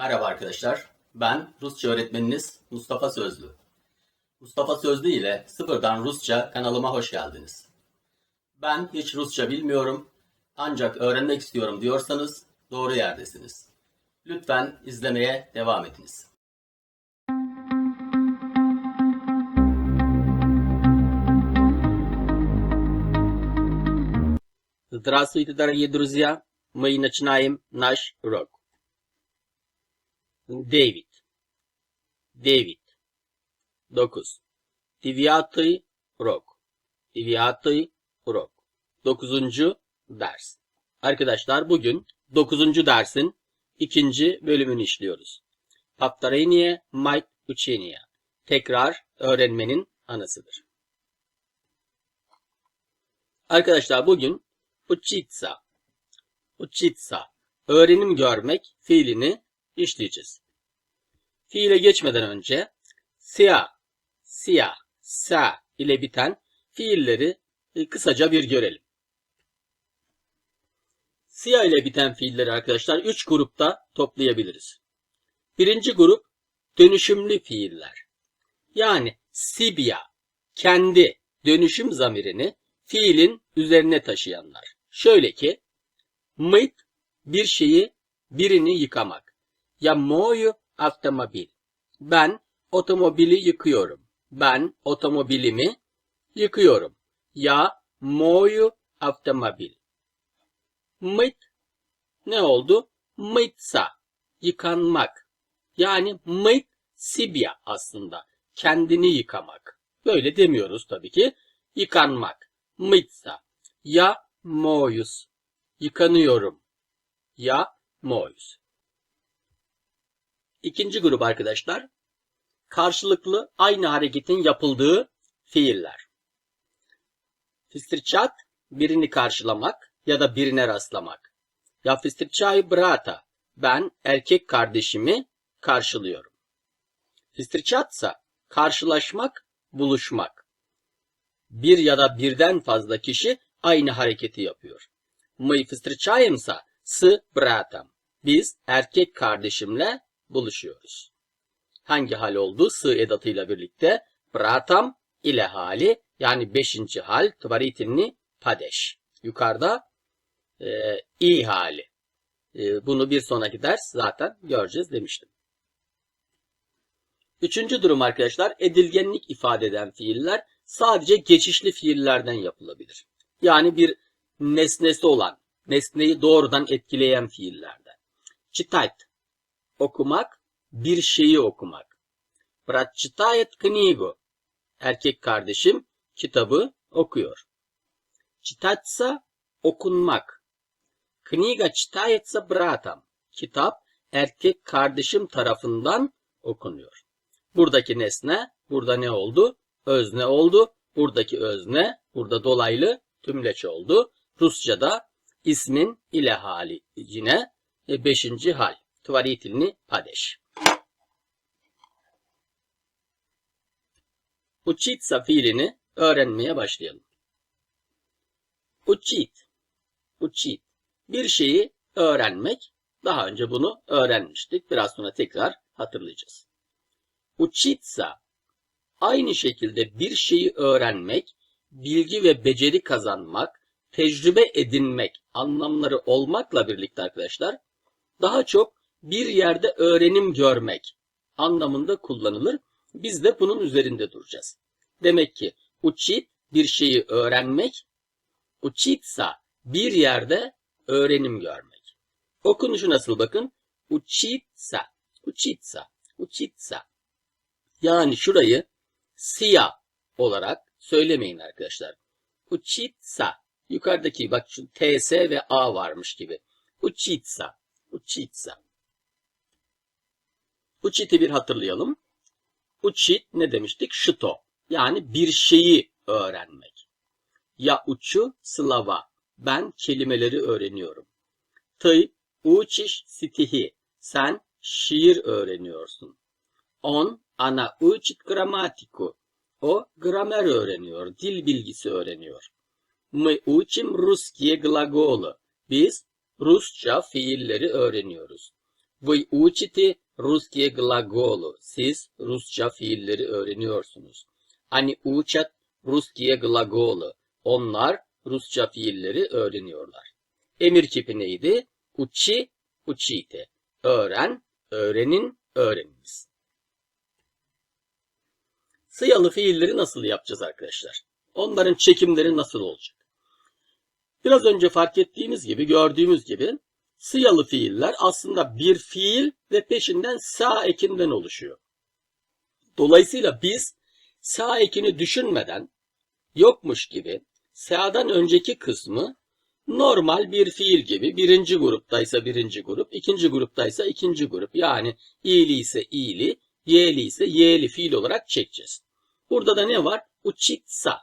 Merhaba arkadaşlar. Ben Rusça öğretmeniniz Mustafa Sözlü. Mustafa Sözlü ile Sıfırdan Rusça kanalıma hoş geldiniz. Ben hiç Rusça bilmiyorum ancak öğrenmek istiyorum diyorsanız doğru yerdesiniz. Lütfen izlemeye devam ediniz. Здравствуйте, дорогие друзья! Мы начинаем наш урок. Девять. Девять. Dokuz. Девятый урок. Девятый урок. Dokuzuncu ders. Arkadaşlar bugün dokuzuncu dersin ikinci bölümünü işliyoruz. Повторение мать учения. Tekrar öğrenmenin anasıdır. Arkadaşlar bugün учиться, учиться, öğrenim görmek fiilini işleyeceğiz. Fiile geçmeden önce siyah, siyah, sa ile biten fiilleri e, kısaca bir görelim. Siyah ile biten fiilleri arkadaşlar 3 grupta toplayabiliriz. Birinci grup dönüşümlü fiiller. Yani sibya, kendi dönüşüm zamirini fiilin üzerine taşıyanlar. Şöyle ki, mıyt bir şeyi, birini yıkamak. Ya moyu avtomobil. Ben otomobili yıkıyorum. Ben otomobilimi yıkıyorum. Ya moyu avtomobil. Mıyt ne oldu? Mıytsa yıkanmak. Yani mıyt sibya aslında. Kendini yıkamak. Böyle demiyoruz tabii ki. Yıkanmak. Mıytsa. Ya moyuz. Yıkanıyorum. Ya moyuz. İkinci grup arkadaşlar. Karşılıklı aynı hareketin yapıldığı fiiller. Встречать birini karşılamak ya da birine rastlamak. Ya встречаю brata. Ben erkek kardeşimi karşılıyorum. Встречаться karşılaşmak, buluşmak. Bir ya da birden fazla kişi aynı hareketi yapıyor. Мы встречаемся с братом. Biz erkek kardeşimle buluşuyoruz. Hangi hal oldu? Sığ edatıyla birlikte pratam ile hali yani beşinci hal tvaritinli padeş. Yukarıda e, i hali. E, bunu bir sonraki ders zaten göreceğiz demiştim. Üçüncü durum arkadaşlar edilgenlik ifade eden fiiller sadece geçişli fiillerden yapılabilir. Yani bir nesnesi olan, nesneyi doğrudan etkileyen fiillerden. Çıtayt okumak, bir şeyi okumak. Brat читает книгу. Erkek kardeşim kitabı okuyor. Читаться okunmak. Книга читается братом. Kitap erkek kardeşim tarafından okunuyor. Buradaki nesne, burada ne oldu? Özne oldu. Buradaki özne, burada dolaylı tümleç oldu. Rusça'da ismin ile hali yine e, beşinci hal. Tuvalet ilini Padeş. Uçitsa fiilini öğrenmeye başlayalım. Uçit. Uçit. Bir şeyi öğrenmek. Daha önce bunu öğrenmiştik. Biraz sonra tekrar hatırlayacağız. Uçitsa aynı şekilde bir şeyi öğrenmek, bilgi ve beceri kazanmak, tecrübe edinmek anlamları olmakla birlikte arkadaşlar daha çok bir yerde öğrenim görmek anlamında kullanılır. Biz de bunun üzerinde duracağız. Demek ki uçit bir şeyi öğrenmek, uçitsa bir yerde öğrenim görmek. Okunuşu nasıl bakın? Uçitsa, uçitsa, uçitsa. Yani şurayı siyah olarak söylemeyin arkadaşlar. Uçitsa. Yukarıdaki bak şu TS ve A varmış gibi. Uçitsa. Uçitsa. Учit'i bir hatırlayalım. Учit ne demiştik? Şıto. Yani bir şeyi öğrenmek. Ya uçu slava. Ben kelimeleri öğreniyorum. Ты учишь стихи. Sen şiir öğreniyorsun. On ana учит грамматику. O gramer öğreniyor, dil bilgisi öğreniyor. Мы учим русские глаголы. Biz Rusça fiilleri öğreniyoruz. Вы учите русские глаголы. Siz Rusça fiilleri öğreniyorsunuz. Они учат русские глаголы. Onlar Rusça fiilleri öğreniyorlar. Emir kipi neydi? Uçi, uçite. Öğren, öğrenin, öğreniniz. Sıyalı fiilleri nasıl yapacağız arkadaşlar? Onların çekimleri nasıl olacak? Biraz önce fark ettiğimiz gibi, gördüğümüz gibi sıyalı fiiller aslında bir fiil ve peşinden sağ ekinden oluşuyor. Dolayısıyla biz sağ ekini düşünmeden yokmuş gibi sağdan önceki kısmı normal bir fiil gibi birinci gruptaysa birinci grup, ikinci gruptaysa ikinci grup. Yani iyili ise iyili, y'li ise y'li fiil olarak çekeceğiz. Burada da ne var? Uçitsa.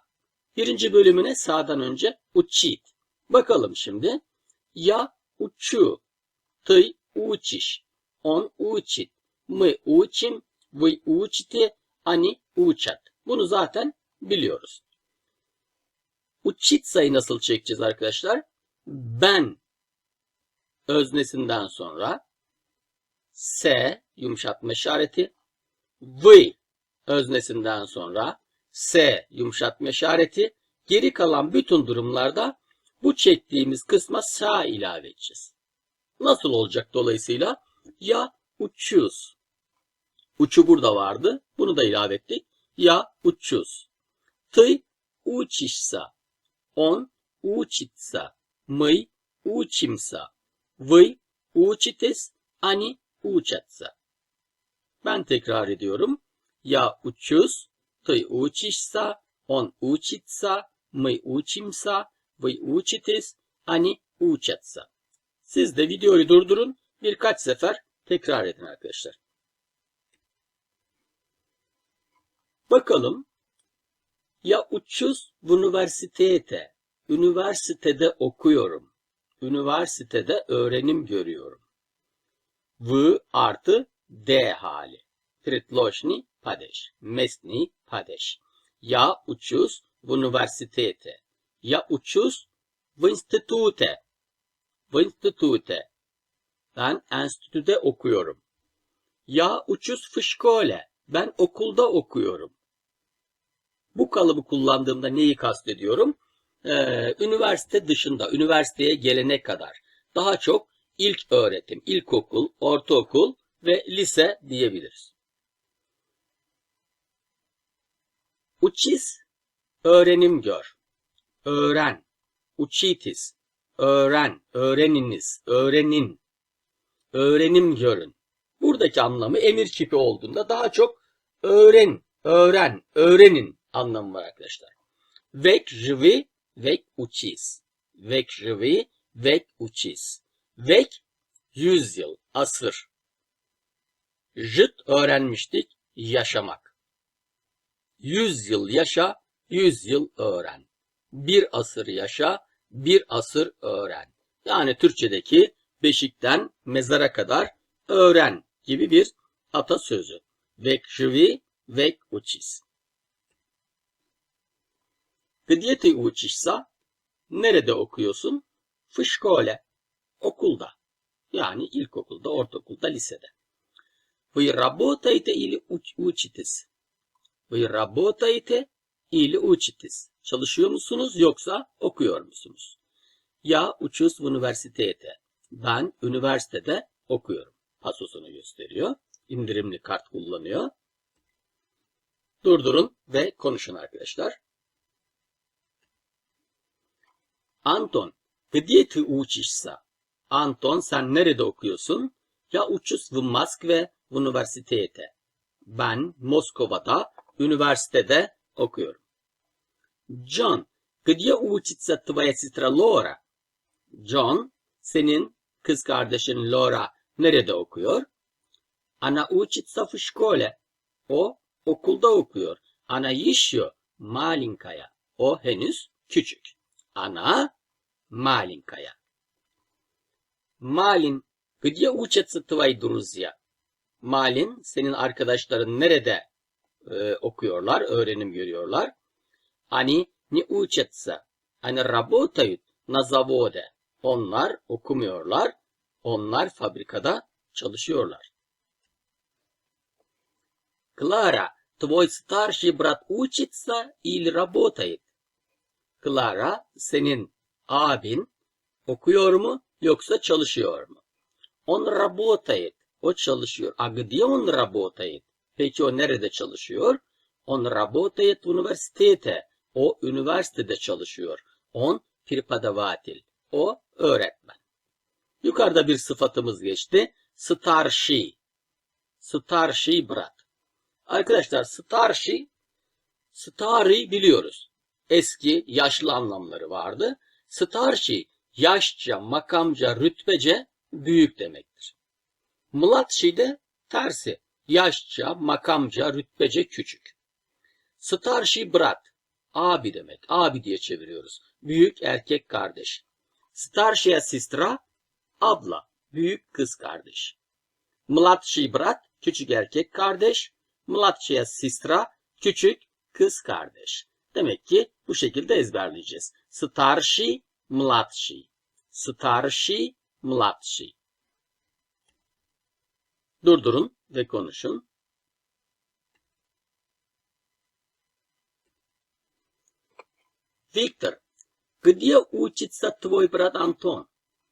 Birinci bölümüne sağdan önce uçit. Bakalım şimdi. Ya uçu, ты учишь, он учит, мы учим, вы учите, они учат. Bunu zaten biliyoruz. Uçitsa'yı nasıl çekeceğiz arkadaşlar? Ben öznesinden sonra S yumuşatma işareti, V öznesinden sonra S yumuşatma işareti, geri kalan bütün durumlarda bu çektiğimiz kısma sağ ilave edeceğiz. Nasıl olacak dolayısıyla? Ya uçuyoruz. Uçu burada vardı. Bunu da ilave ettik. Ya uçuyoruz. Tı uçişsa. On uçitsa. Mıy uçimsa. Vıy uçitis. Ani uçatsa. Ben tekrar ediyorum. Ya uçuyoruz. Tı uçişsa. On uçitsa. Mıy uçimsa. Вы учитесь. Они учатся. Siz de videoyu durdurun. Birkaç sefer tekrar edin arkadaşlar. Bakalım. Ya uçuz в üniversitete. Üniversitede okuyorum. Üniversitede öğrenim görüyorum. V artı D hali. Tritloşni padeş. Mesni padeş. Ya uçuz в üniversitete. Ya uçuz в институте. В институте. Ben enstitüde okuyorum. Ya uçuz в школе. Ben okulda okuyorum. Bu kalıbı kullandığımda neyi kastediyorum? Ee, üniversite dışında, üniversiteye gelene kadar daha çok ilk öğretim, ilkokul, ortaokul ve lise diyebiliriz. Uçis, öğrenim gör. öğren. Uçitis, öğren, öğreniniz, öğrenin, öğrenim görün. Buradaki anlamı emir kipi olduğunda daha çok öğren, öğren, öğrenin anlamı var arkadaşlar. Vek jivi, vek uçis. Vek jivi, vek uçis. Vek yüzyıl, asır. Jıt öğrenmiştik, yaşamak. Yüz yıl yaşa, yüz yıl öğren Bir asır yaşa, bir asır öğren. Yani Türkçedeki beşikten mezara kadar öğren gibi bir atasözü. Vek живи, vek учись. Где ты учишься? Nerede okuyorsun? В школе. Okulda. Yani ilkokulda, ortaokulda, lisede. Вы работаете или уч- учитесь? Вы работаете или учитесь? Çalışıyor musunuz yoksa okuyor musunuz? Ya uçuz в üniversitete. Ben üniversitede okuyorum. Pasosunu gösteriyor. İndirimli kart kullanıyor. Durdurun ve konuşun arkadaşlar. Anton, где ты учишься? Anton sen nerede okuyorsun? Ya uçuz в Москве в üniversitete. Ben Moskova'da üniversitede okuyorum. John, где учится твоя сестра Laura? John, senin kız kardeşin Laura nerede okuyor? Она учится в школе. O okulda okuyor. Она еще маленькая. O henüz küçük. Ana маленькая. Malin, где учатся твои друзья? Malin, senin arkadaşların nerede e, okuyorlar, öğrenim görüyorlar? Они не учатся. Они работают на заводе. Onlar okumuyorlar. Onlar fabrikada çalışıyorlar. Clara, твой старший брат учится или работает? Clara, senin abin okuyor mu yoksa çalışıyor mu? Он работает. O çalışıyor. А где он работает? Peki o nerede çalışıyor? Он работает в университете. O üniversitede çalışıyor. On prepodavатель. O öğretmen. Yukarıda bir sıfatımız geçti. Starshi. Starshi brat. Arkadaşlar starshi, stari biliyoruz. Eski, yaşlı anlamları vardı. Starshi, yaşça, makamca, rütbece büyük demektir. Mlatşi de tersi. Yaşça, makamca, rütbece küçük. Starshi brat, abi demek. Abi diye çeviriyoruz. Büyük erkek kardeş. Starshaya sistra, abla, büyük kız kardeş. Mlatşi brat, küçük erkek kardeş. Mlatşaya sistra, küçük kız kardeş. Demek ki bu şekilde ezberleyeceğiz. Starshi, mlatşi. Starshi, mlatşi. Durdurun ve konuşun. Виктор, где учится твой брат Антон?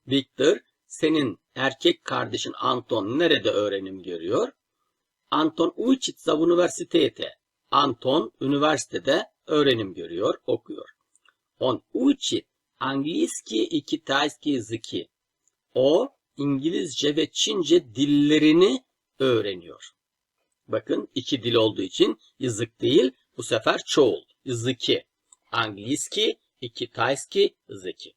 Виктор, senin erkek kardeşin Anton nerede öğrenim görüyor? Anton учится в университете. Anton üniversitede öğrenim görüyor, okuyor. Он учит английские и китайские языки. O İngilizce ve Çince dillerini öğreniyor. Bakın iki dil olduğu için yazık değil, bu sefer çoğul, языки. Английский и китайский языки.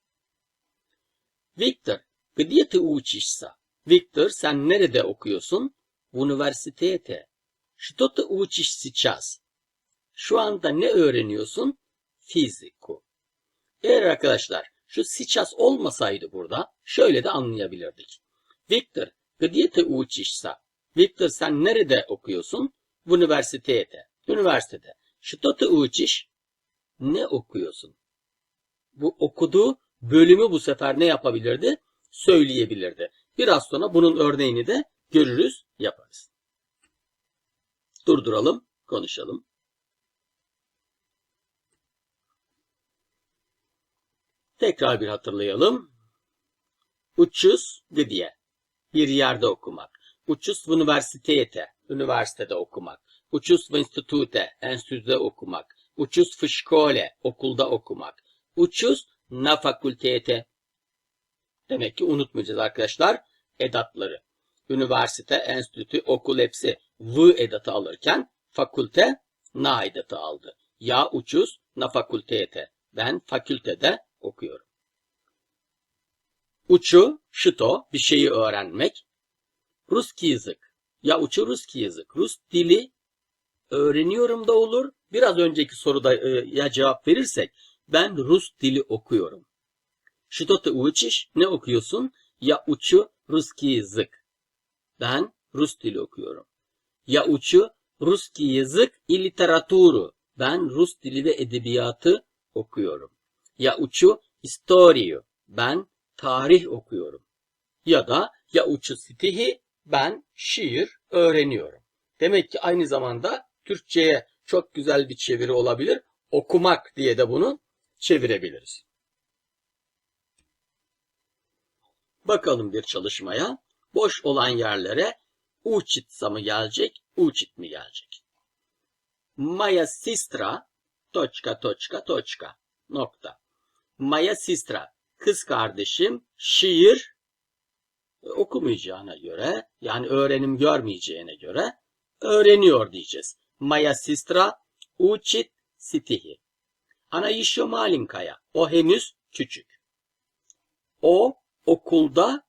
Виктор, где ты учишься? Виктор, sen nerede okuyorsun? В университете. Что ты учишь сейчас? Şu anda ne öğreniyorsun? Fiziku. Eğer arkadaşlar şu сейчас olmasaydı burada şöyle de anlayabilirdik. Victor, где ты учишься? Victor sen nerede okuyorsun? Üniversitede. Üniversitede. Şıtatı uçiş. Ne okuyorsun? Bu okuduğu bölümü bu sefer ne yapabilirdi? Söyleyebilirdi. Biraz sonra bunun örneğini de görürüz, yaparız. Durduralım, konuşalım. Tekrar bir hatırlayalım. Uçuz diye bir yerde okumak. Uçuz üniversitete, üniversitede okumak. Uçuz institute, enstitüde okumak. Uçuz fışkole, okulda okumak. Uçuz na fakültete. Demek ki unutmayacağız arkadaşlar edatları. Üniversite, enstitü, okul hepsi v edatı alırken fakülte na edatı aldı. Ya uçuz na fakültete. Ben fakültede okuyorum. Uçu, şito, bir şeyi öğrenmek. Ruski yazık. Ya uçu Ruski yazık. Rus dili öğreniyorum da olur. Biraz önceki soruda e, ya cevap verirsek ben Rus dili okuyorum. Что ты учишь? Ne okuyorsun? Ya uçu Ruski yazık. Ben Rus dili okuyorum. Ya uçu Ruski yazık i literaturu. Ben Rus dili ve edebiyatı okuyorum. Ya uçu istoriyu. Ben tarih okuyorum. Ya da ya uçu stih'i ben şiir öğreniyorum. Demek ki aynı zamanda Türkçe'ye çok güzel bir çeviri olabilir. Okumak diye de bunu çevirebiliriz. Bakalım bir çalışmaya. Boş olan yerlere uçitsa mı gelecek, uçit mi gelecek? Maya sistra toçka toçka toçka nokta. Maya sistra kız kardeşim şiir okumayacağına göre yani öğrenim görmeyeceğine göre öğreniyor diyeceğiz. Maya sistra uçit sitihi. Anayişo malinkaya. O henüz küçük. O okulda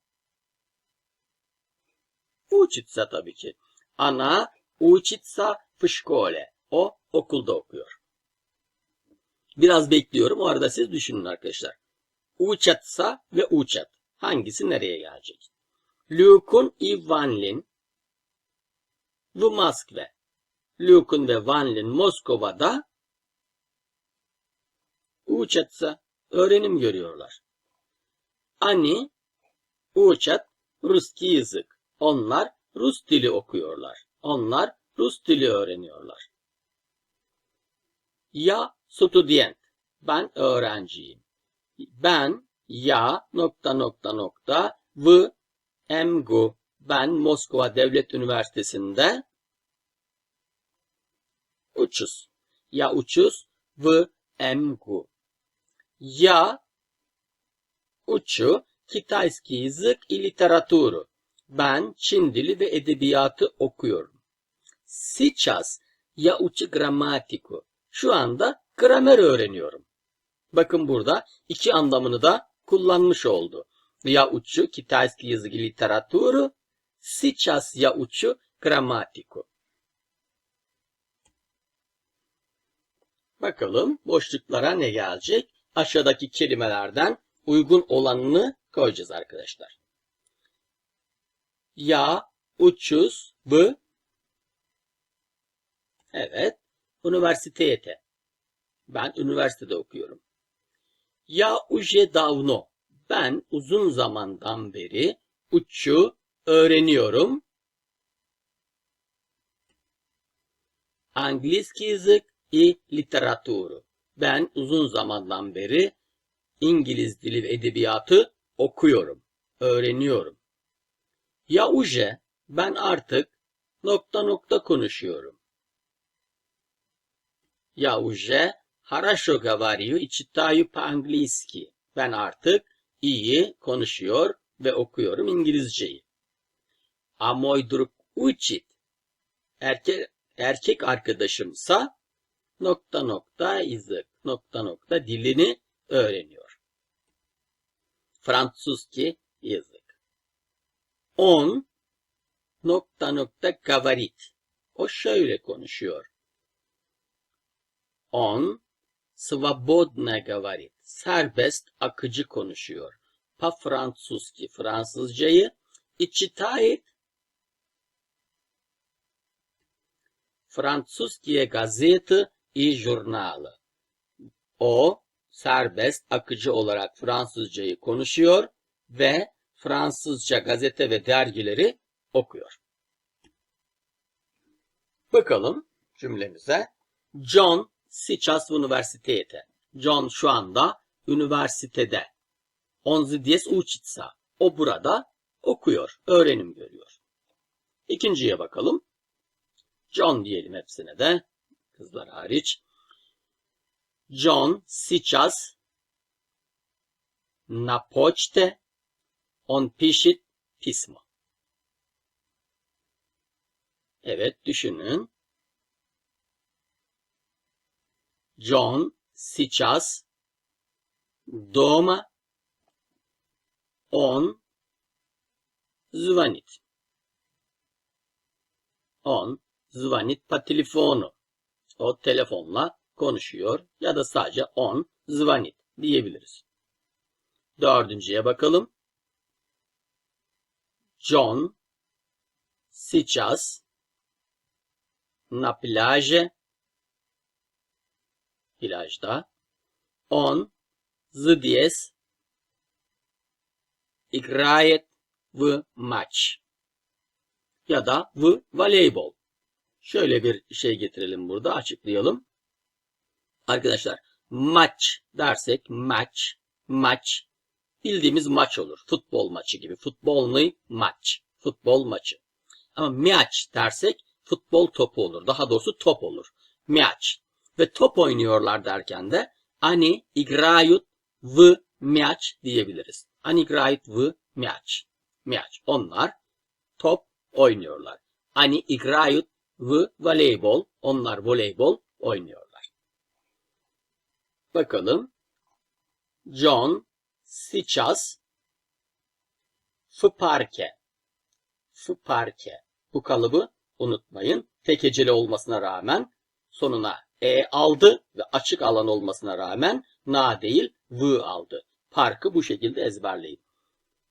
uçitsa tabii ki. Ana uçitsa fışkole. O okulda okuyor. Biraz bekliyorum. O arada siz düşünün arkadaşlar. Uçatsa ve uçat. Hangisi nereye gelecek? Luke'un i Vanlin v Moskve. Luke'un ve Vanlin Moskova'da uçatsa öğrenim görüyorlar. Ani uçat Ruski yazık. Onlar Rus dili okuyorlar. Onlar Rus dili öğreniyorlar. Ya student. Ben öğrenciyim. Ben ya nokta nokta nokta v emgu. Ben Moskova Devlet Üniversitesi'nde uçuz. Я учусь в МГУ. Я учу китайский язык и литературу. Ben Çin dili ve edebiyatı okuyorum. Сейчас я учу грамматику. Şu anda gramer öğreniyorum. Bakın burada iki anlamını da kullanmış oldu. Я учу китайский язык и литературу. Сейчас я учу грамматику. Bakalım boşluklara ne gelecek? Aşağıdaki kelimelerden uygun olanını koyacağız arkadaşlar. Ya, uçuz, bu. Evet. Üniversiteye. Ben üniversitede okuyorum. Ya uje davno. Ben uzun zamandan beri uçu öğreniyorum. Angliski язык i literaturu. Ben uzun zamandan beri İngiliz dili ve edebiyatı okuyorum, öğreniyorum. Ya uje, ben artık nokta nokta konuşuyorum. Ya uje, хорошо говорю и читаю по-английски. Ben artık iyi konuşuyor ve okuyorum İngilizceyi. Amoydruk uçit erke, erkek arkadaşımsa nokta nokta izlik nokta nokta dilini öğreniyor. Fransuzki yazık. On nokta nokta gavarit. O şöyle konuşuyor. On svobodna gavarit Serbest, akıcı konuşuyor. По-французски Fransızcayı и читает французские газеты и jurnalı. O serbest, akıcı olarak Fransızcayı konuşuyor ve Fransızca gazete ve dergileri okuyor. Bakalım cümlemize. John сейчас в университете. John şu anda üniversitede. Он здесь учится. O burada okuyor, öğrenim görüyor. İkinciye bakalım. John diyelim hepsine de. Kızlar hariç. John сейчас на почте. Он пишет письмо. Evet düşünün. John сейчас дома. Он звонит. Он звонит по телефону. O telefonla konuşuyor ya da sadece on звонит diyebiliriz. Dördüncüye bakalım. John сейчас на пляже plajda он здесь играет в матч ya da v voleybol. Şöyle bir şey getirelim burada açıklayalım. Arkadaşlar maç dersek maç, maç bildiğimiz maç olur. Futbol maçı gibi. Futbol mu? Maç. Futbol maçı. Ama maç dersek futbol topu olur. Daha doğrusu top olur. Maç. Ve top oynuyorlar derken de ani igrayut v maç diyebiliriz. Ani igrayut v maç. Maç. Onlar top oynuyorlar. Ani igrayut v voleybol. Onlar voleybol oynuyorlar. Bakalım. John сейчас в парке. В парке. Bu kalıbı unutmayın. Tek heceli olmasına rağmen sonuna e aldı ve açık alan olmasına rağmen na değil v aldı. Parkı bu şekilde ezberleyin.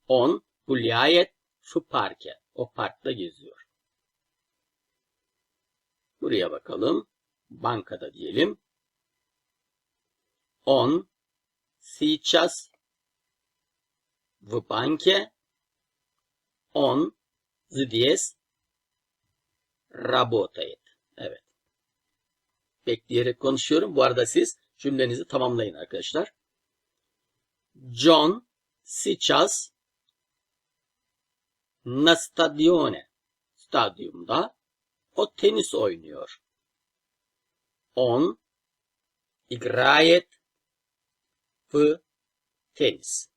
On гуляет в парке. O parkta geziyor. Buraya bakalım. Bankada diyelim. Он сейчас в банке. Он здесь работает. Evet. Bekleyerek konuşuyorum. Bu arada siz cümlenizi tamamlayın arkadaşlar. John сейчас на стадионе. Stadyumda o tenis oynuyor. Он играет в теннис.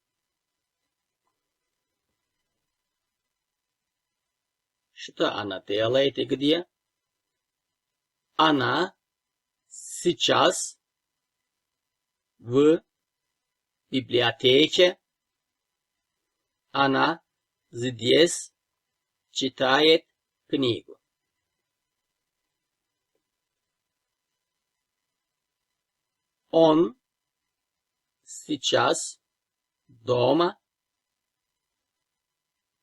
Что она делает и где? Она сейчас в библиотеке. Она здесь читает книгу. Он сейчас дома.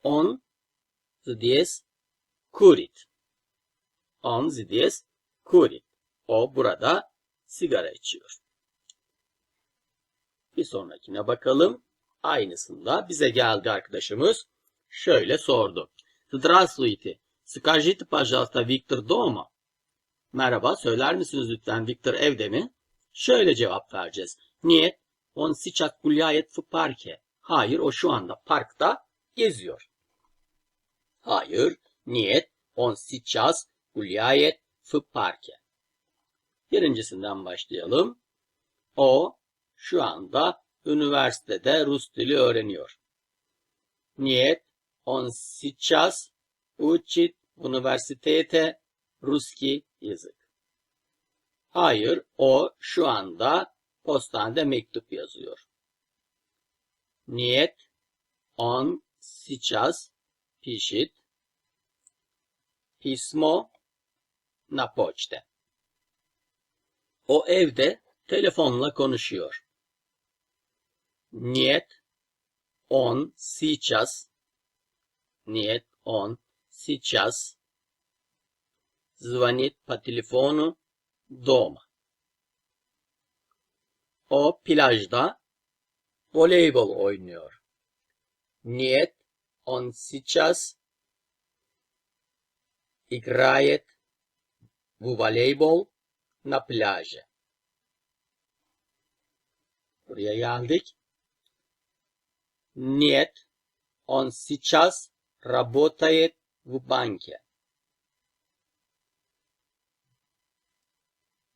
Он здесь курит. Он здесь курит. O burada sigara içiyor. Bir sonrakine bakalım. Aynısında bize geldi arkadaşımız. Şöyle sordu. Здравствуйте. Скажите, пожалуйста, Виктор дома? Merhaba, söyler misiniz lütfen Victor evde mi? Şöyle cevap vereceğiz. Нет, он сейчас гуляет в парке. Hayır, o şu anda parkta geziyor. Hayır, нет, он сейчас гуляет в парке. Birincisinden başlayalım. O şu anda üniversitede Rus dili öğreniyor. Нет, он сейчас учит в университете русский язык. Hayır, o şu anda postanede mektup yazıyor. Нет, он сейчас пишет письмо на почте. O evde telefonla konuşuyor. Нет, он сейчас Нет, он сейчас звонит по телефону дома. O plajda voleybol oynuyor. Нет, он сейчас играет в волейбол на пляже. Buraya geldik. Нет, он сейчас работает в банке.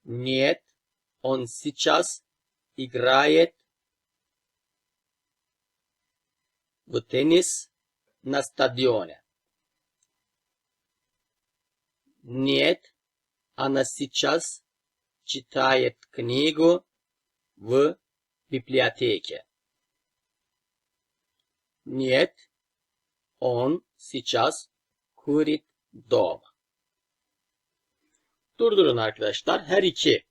Нет, он сейчас играет в теннис на стадионе. Нет, она сейчас читает книгу в библиотеке. Нет, он сейчас курит дома. Durdurun arkadaşlar. Her iki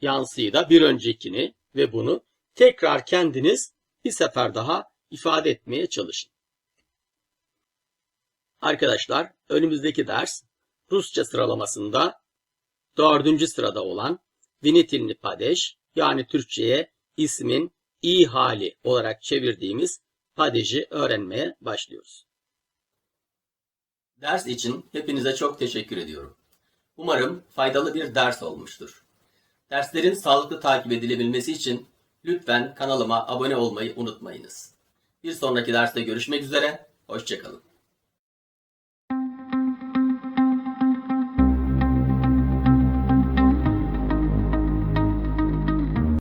yansıyı da bir öncekini ve bunu tekrar kendiniz bir sefer daha ifade etmeye çalışın. Arkadaşlar önümüzdeki ders Rusça sıralamasında dördüncü sırada olan Vinitilni Padeş yani Türkçe'ye ismin iyi hali olarak çevirdiğimiz Padej'i öğrenmeye başlıyoruz. Ders için hepinize çok teşekkür ediyorum. Umarım faydalı bir ders olmuştur. Derslerin sağlıklı takip edilebilmesi için lütfen kanalıma abone olmayı unutmayınız. Bir sonraki derste görüşmek üzere, hoşçakalın.